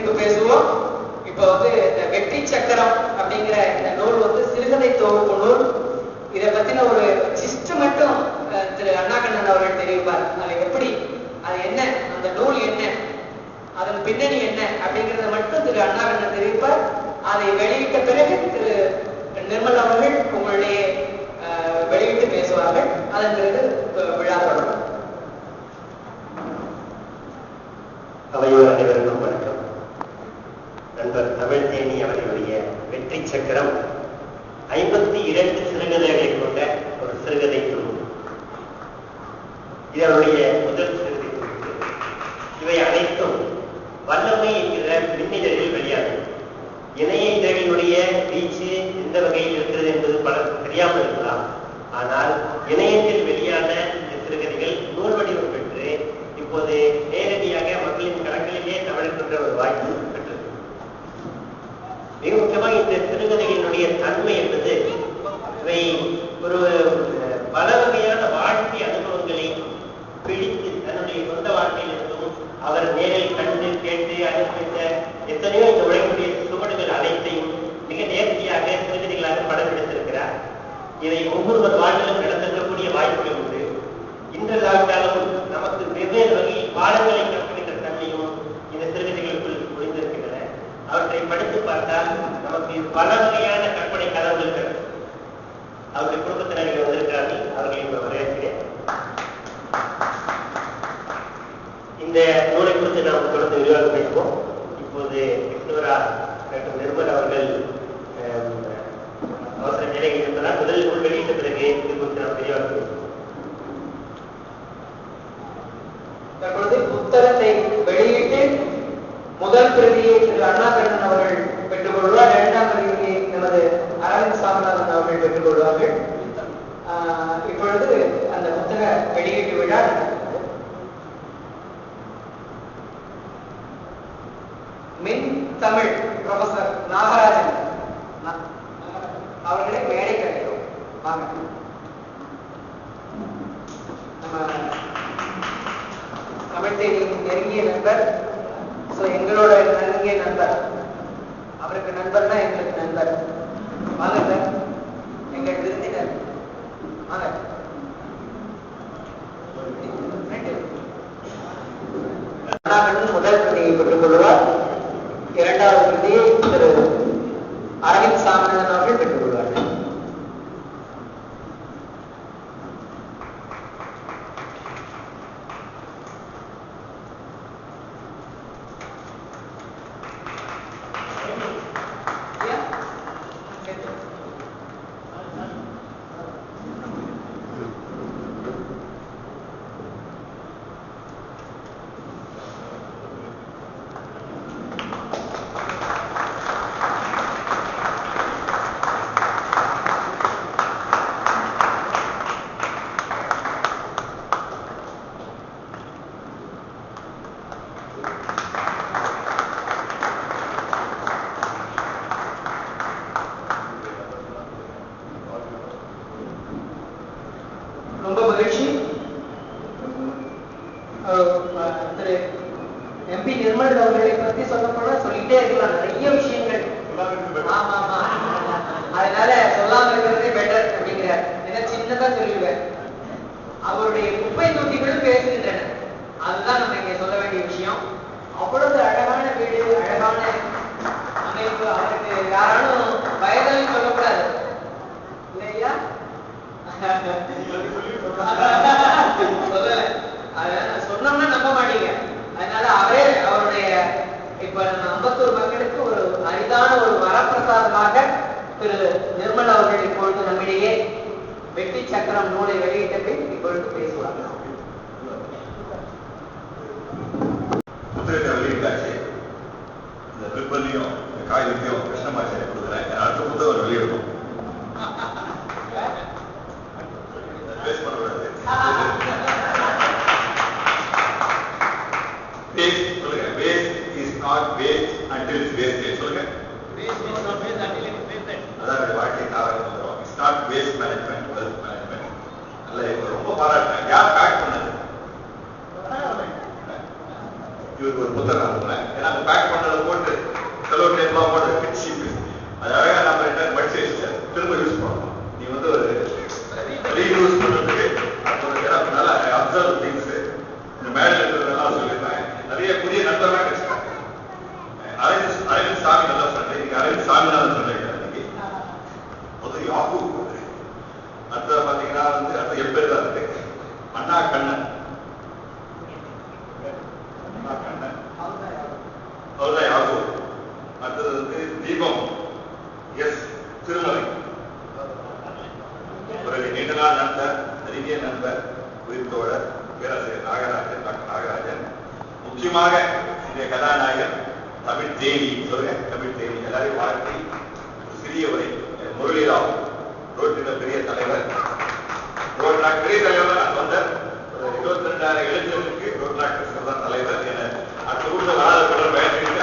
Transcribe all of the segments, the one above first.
குறித்து பேசுவோம். இப்போ வந்து இந்த வெற்றி சக்கரம் அப்படிங்கிற இந்த நூல் வந்து சிறுகதை தொகுப்பு நூல். இதை பத்தின ஒரு சிஸ்ட் மட்டும் திரு திரு அண்ணாகண்ணன் அவர்கள் தெரிவிப்பார். அது எப்படி? அது என்ன? அந்த நூல் என்ன? அதன் பின்னணி என்ன? அப்படிங்கிறத மட்டும் திரு அண்ணாகண்ணன் தெரிவிப்பார். அதை வெளியிட்ட பிறகு திரு நிர்மல் அவர்கள் உங்களுடைய அஹ், வெளியிட்டு பேசுவார்கள் அதன் பிறகு அஹ், விழா தொடரும் அவையோர் அனைவருக்கும் வணக்கம் நண்பர் தமிழ் தேனி அவர்களுடைய வெற்றி சக்கரம் ஐம்பத்தி இரண்டு சிறுகதைகளை கொண்ட ஒரு சிறுகதை தொகுப்பு முதல் சிறுகதை. தொகுப்பு இவை அனைத்தும் வல்லமை என்கிற மின்னிதழில் வெளியாகும் இணைய இதழினுடைய வீச்சு எந்த வகையில் இருக்கிறது என்பது பலருக்கு தெரியாமல் இருக்கலாம். ஆனால் இணையத்தில் வெளியான இந்த சிறுகதைகள் நூல் வடிவம் பெற்று இப்போது நேரடியாக மக்களின் கரங்களிலே தமிழ்கின்ற ஒரு வாய்ப்பு. மிக முக்கியமாக இந்த சிறுகதைகளினுடைய தன்மை என்பது இவை பல வகையான கற்பனை கதவு இருக்கிறது. அவருடைய குடும்பத்தினர்கள் வந்திருக்கிறார்கள். அவர்களை இப்ப வரவேற்கிறேன். இந்த நூலை குறித்து நாம் தொடர்ந்து விரிவாக பேசுவோம். இப்போது கிருஷ்ணவரா டாக்டர் நிர்மல் அவர்கள் அவசர நிலையில் இருப்பதால் முதல் நூல் வெளியிட்ட பிறகு இது குறித்து நாம் விரிவாக பேசுவோம். தற்பொழுது புத்தகத்தை வெளியிட்டு முதல் பிரதியை திரு அண்ணாகண்ணன் அவர்கள் பெற்றுக் கொள்வார் நமது அரவிந்த் சாமிநாதன் அவர்கள் பெற்றுக் கொள்வார்கள். இப்பொழுது அந்த புத்தக வெளியீட்டு விழா மின் தமிழ் ப்ரொஃபசர் நாகராஜன். அவர்களை மேடை கிடைக்கும் வாங்க. நம்ம தமிழ்தேனியின் நெருங்கிய நண்பர் ஸோ எங்களோட நெருங்கிய நண்பர் அவருக்கு நண்பர்னா எங்களுக்கு நண்பர். வாங்க சார். எங்கள் விருந்தினர் வாங்க. முதல் பிரதியை பெற்றுக் கொள்வார் இரண்டாவது பிரதியை திரு அரவிந்த் சாமிநாதன் அவர்கள் பெற்றுக் கொள்வார்கள் ரொம்ப மகிழ்ச்சி அஹ், அஹ், திரு எம்பி நிர்மல் அவர்களை பத்தி சொல்ல போனா சொல்லிட்டே இருக்கலாம். நிறைய விஷயங்கள். ஆமா ஆமா அதனால சொல்லாம இருக்கிறதே பெட்டர் அப்படிங்கிற ஏன்னா சின்னதா சொல்லிடுவேன். அவருடைய குப்பை தொட்டிகளும் பேசுகின்றன. அதுதான் நம்ம இங்க சொல்ல வேண்டிய விஷயம். அவ்வளவு அழகான வீடு அழகான அமைப்பு. அவருக்கு யாராலும் வயதாலும் சொல்லக்கூடாது இல்லையா? சொல்லல. அதனால சொன்னோம்னா நம்ப மாட்டீங்க. அதனால அவரே அவருடைய இப்ப அம்பத்தூர் மக்களுக்கு ஒரு அரிதான ஒரு வரப்பிரசாதமாக திரு நிர்மல் அவர்கள் இப்பொழுது நம்மிடையே வெற்றி சக்கரம் நூலை வெளியிட்ட பின் இப்பொழுது பேசுவாங்க புத்தகத்தை வெளியிட்டாச்சு இந்த இந்த காகிதத்தையும் கிருஷ்ணமாச்சாரிய யார் பேக் பண்ணது? இவருக்கு ஒரு புத்தகம் அனுப்புனேன். ஏன்னா அந்த பேக் பண்ணதை போட்டு செலோ டேப்லாம் போட்டு சீப் அது அழகா நம்ம என்ன படிச்சு வச்சுட்டேன். திரும்ப யூஸ் பண்ணணும். நீ வந்து ஒரு ரீயூஸ் பண்றதுக்கு அது நல்லா அப்சர்வ் திங்ஸ் இந்த மேடல் இருக்கிறதெல்லாம் சொல்லியிருந்தேன் நிறைய புதிய நண்பர்களாக கிடைச்சிட்டாங்க அரவிந்த் அரவிந்த் சாமி நல்லா சொன்னேன் இன்னைக்கு அரவிந்த் சாமிநாதன் சொன்னேன் இன்னைக்கு முதல் யாப்பு அடுத்தது பாத்தீங்கன்னா வந்து அடுத்த எப்பேர் தான் இருக்கு அண்ணா கண்ணன் அண்ணா கண்ணன் அவர்தான் யாப்பு அடுத்தது வந்து தீபம் எஸ் திருமலை பிறகு நீண்ட நாள் இனிய நண்பர் உயிர்த்தோழர் பேராசிரியர் நாகராஜன் டாக்டர் நாகராஜன். முக்கியமாக இந்த கதாநாயகன் தமிழ் தேவி சொல்லுங்க தமிழ் தேவி எல்லாரையும் வாழ்த்தி சிறியவரை முரளிராவ் ரோட்டில் பெரிய தலைவர். ஒரு நாள் பெரிய தலைவர் நான் சொன்னேன் இருபத்தி ரெண்டாயிரம் இளைஞர்களுக்கு ஒரு நாட் தான் தலைவர் என அடுத்த ஊர்ல நாலு பயன்படுத்தி பயணிட்டு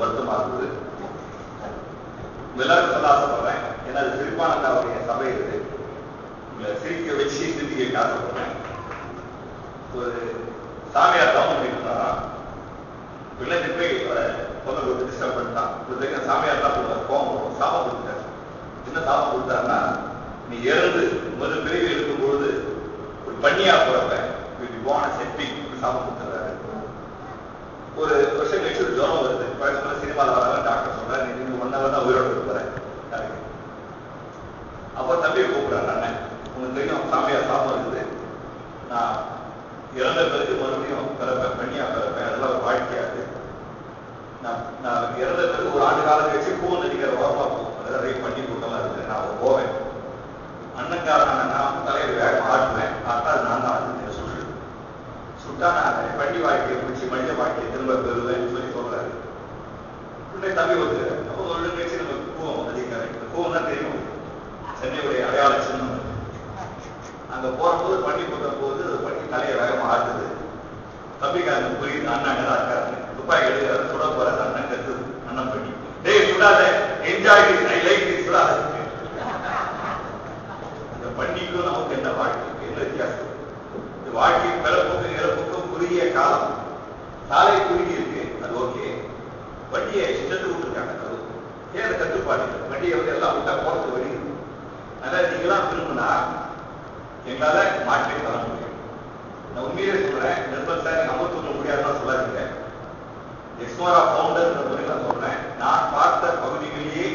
ஒரு வருத்தமா இருந்தது. எல்லாரும் சொல்ல ஆசைப்படுறேன் ஏன்னா அது சிரிப்பானந்த அவருடைய சபை இது. உங்களை சிரிக்க வச்சு சிந்திக்க ஆசைப்படுறேன் ஒரு சாமியார் தவம் பண்ணிட்டு பிள்ளைங்க போய் அவரை பொண்ணு கொடுத்து டிஸ்டர்ப் பண்ணிட்டான். கொடுத்து சாமியார் தான் கொடுத்தாரு கோவம் வரும். சாபம் கொடுத்தாரு என்ன சாபம் கொடுத்தாருன்னா நீ இறந்து முதல் பிரிவு இருக்கும் பொழுது ஒரு பண்ணியா போறப்ப போன செப்பி சாபம் கொடுத்துறாரு ஒரு வருஷம் கழிச்சு ஒரு ஜுரம் வருது. சினிமாவில் வராங்க டாக்டர் சொல்றேன் நீ நீங்க ஒன் ஹவர் தான் உயிரோடு இருப்பாரு அப்போ தம்பியை கூப்பிடுறாரு அண்ணன் உங்களுக்கு தெரியும் சாமியார் சாபம் இருக்குது நான் இறந்த பிறகு மறுபடியும் பிறப்பேன் பண்ணியா பிறப்பேன் அதெல்லாம் ஒரு வாழ்க்கையாது நான் நான் இறந்த பிறகு ஒரு ஆண்டு காலம் கழிச்சு பூ நடிக்கிற ஓரமா போகும் அதாவது நிறைய பண்ணி கூட்டம்லாம் இருக்குது. நான் அங்க போவேன். அண்ணன்காரன் நான் தலையை வேகம் ஆட்டுவேன். ஆட்டா நான் தான். அது சுற்று சுட்டா. நான் பண்ணி வாழ்க்கையை முடிச்சு மனித வாழ்க்கையை திரும்ப உடனே தம்பி வந்து அப்போ ஒரு வருடம் கழிச்சு நம்ம பூவம் அதிகாரம் இந்த தான் தெரியும். சென்னையுடைய அடையாள சின்னம். அங்க போகும்போது பண்ணி கொடுத்த போது பண்ணி தலையை வேகமா ஆட்டுது. தம்பிக்காரன் புரியுது அண்ணன் தான் இருக்காரு. துப்பாக்கி எடுக்கிறாரு சுட போறாரு அண்ணன் கத்துது அண்ணன் பண்ணி. டேய் சுடாத. என்ஜாய் ஐ லைக் திஸ் சுடாத அந்த பண்ணிக்கும் நமக்கு என்ன வாழ்க்கை? என்ன வித்தியாசம்? இந்த வாழ்க்கை பிறப்புக்கும் இறப்புக்கும் குறுகிய காலம். சாலை குறுகிய வண்டியை இஷ்டத்துக்கு விட்டுருக்காங்க அது ஏன் கட்டுப்பாடு? இல்லை? வண்டியை வந்து எல்லாம் விட்டா போறது வழி அதான் அதனால நீங்களாம் திரும்பினா எங்களால மாற்றி தர முடியும். நான் உண்மையிலே சொல்றேன் நிர்பந்தத்தை சார் நீங்க அமர்த்துக்க முடியாதுன்னு சொல்லாதீங்க. எக்ஸ்மோரா பவுண்டர் முறையில் சொல்றேன் நான் பார்த்த பகுதிகளிலேயே